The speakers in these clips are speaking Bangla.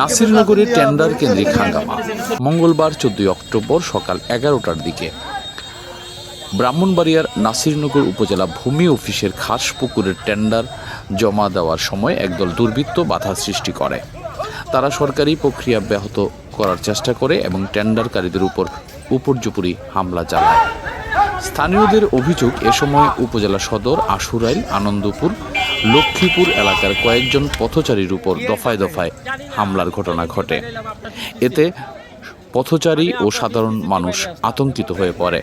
নাসিরনগরের টেন্ডার কেন্দ্রিক হাঙ্গামা। মঙ্গলবার চোদ্দই অক্টোবর সকাল এগারোটার দিকে। ব্রাহ্মণবাড়িয়ার নাসিরনগর উপজেলা ভূমি অফিসের খাস পুকুরের টেন্ডার জমা দেওয়ার সময় একদল দুর্বৃত্ত বাধা সৃষ্টি করে। তারা সরকারি প্রক্রিয়া ব্যাহত করার চেষ্টা করে এবং টেন্ডারকারীদের উপর উপর্যুপুরি হামলা চালায়। স্থানীয়দের অভিযোগ এ সময় উপজেলা সদর আশুরাইল আনন্দপুর লক্ষ্মীপুর এলাকার কয়েকজন পথচারীর উপর দফায় দফায় হামলার ঘটনা ঘটে। এতে পথচারী ও সাধারণ মানুষ আতঙ্কিত হয়ে পড়ে।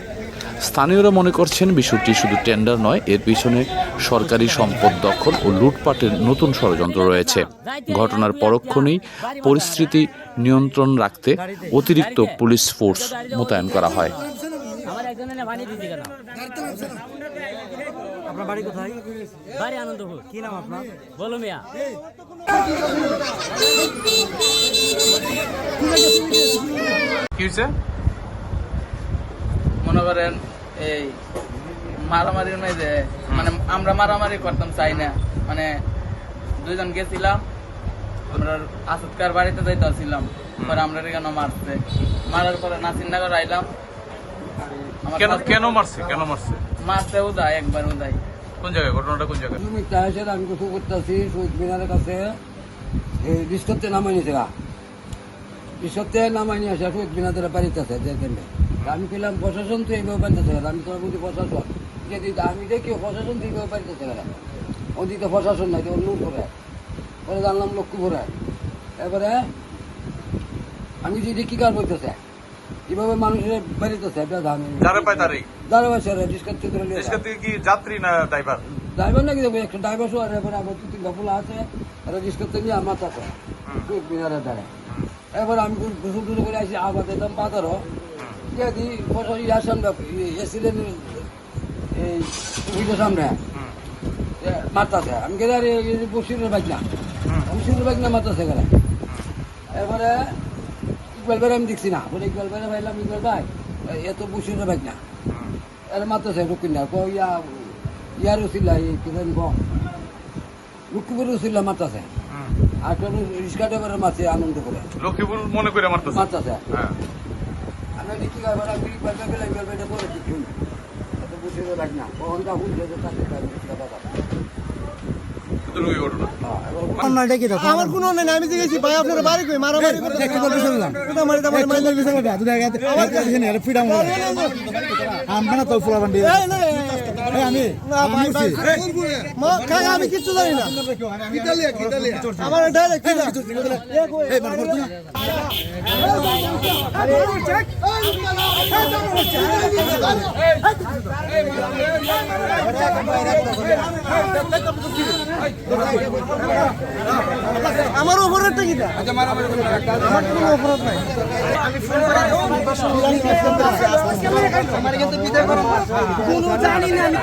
স্থানীয়রা মনে করছেন বিষয়টি শুধু টেন্ডার নয়, এর পিছনে সরকারি সম্পদ দখল ও লুটপাটের নতুন ষড়যন্ত্র রয়েছে। ঘটনার পরক্ষণেই পরিস্থিতি নিয়ন্ত্রণ রাখতে অতিরিক্ত পুলিশ ফোর্স মোতায়েন করা হয়। আপনার বাড়ি কোথায়? বাড়ি আনন্দপুর। কি নাম আপনার? বলো মিয়া। মনে করেন এই মারামারির মধ্যে মানে আমরা মারামারি করতাম, চাই না। মানে দুইজন গেছিলাম, আমরা আসাদকার বাড়িতে যাইতেছিলাম, পরে আমরা কেন মারছে। মারার পরে নাসিরনগর আইলাম কেন কেন মারছে? কেন মারছে? মারছে উদয় একবার উদয়। কোন জায়গায়? ঘটনাটা কোন জায়গায়? তুমি চাইছে আমি কিছু করতেছি শহীদ মিনারের কাছে। এই রিস্কতে নামাই নিয়েছে গা রিস্কতে নামাই নিয়ে আসে শহীদ মিনারের বাড়িতে আছে যে আমি পেলাম প্রশাসন তো এইভাবে বাড়িতেছে আমি তোমার বুঝি প্রশাসন। যদি আমি দেখি প্রশাসন তো এইভাবে ওদিকে প্রশাসন নাই অন্য করে পরে জানলাম লক্ষ্মীপুরে। এবারে আমি যদি কি কাজ করতেছে? কীভাবে মানুষের বাড়িতেছে এটা জানি যারা পায় তারই। দাঁড়াবে স্যার রিস্কার থেকে ধরে থেকে কি যাত্রী না ড্রাইভার? ড্রাইভার নাকি দেখব একটা ড্রাইভার সহ আর এবার আমার দু তিনটা ফুলা আছে রেজিস্ট করতে নিয়ে আমার চাষে মিনারের দ্বারা। এবার আমি গোসল টুসল করে আসি আবার দিতাম পাতারও দিয়ে দিই ফসল সামনে এসিলেন এই ভিডিও সামনে। মারতাছে। আমি গেলে আর বসিরের বাইক না বসিরের বাইক না মারতাছে গেলে। এবারে ইকবাল ভাই আমি দেখছি না। বলে ইকবাল ভাই ভাইলাম ইকবাল ভাই এত বসিরের বাইক না। এর মারতাছে রুকিনা কো ইয়া ইয়ার উচিল্লা এই কিরেন ক? লক্ষ্মীপুর উচিল্লা মারতাছে। আর কোন রিক্সা ড্রাইভারের মারছে আনন্দ করে। লক্ষ্মীপুর মনে করে মারতেছে? মারতাছে। হ্যাঁ। আমি দেখি এবার আমি ইকবাল ভাই গেলে ইকবাল ভাইটা করে দিচ্ছি এত বসিরের বাইক না কখনটা হুল যেতে তাকে ওই ঘটনা আমার কোনো অন্যায় নাই আমি জিজ্ঞেসি ভাই আপনারা বাড়ি কই? মারামারি করে দেখতে বলতে শুনলাম। এটা মারি মারি ada freedom. Aman আমি জানি না. আমার ডাইরেক্ট korban? আমার উপরেরটা কি আমার কোনো অপরাধ নাই। কোনো জানি না আমি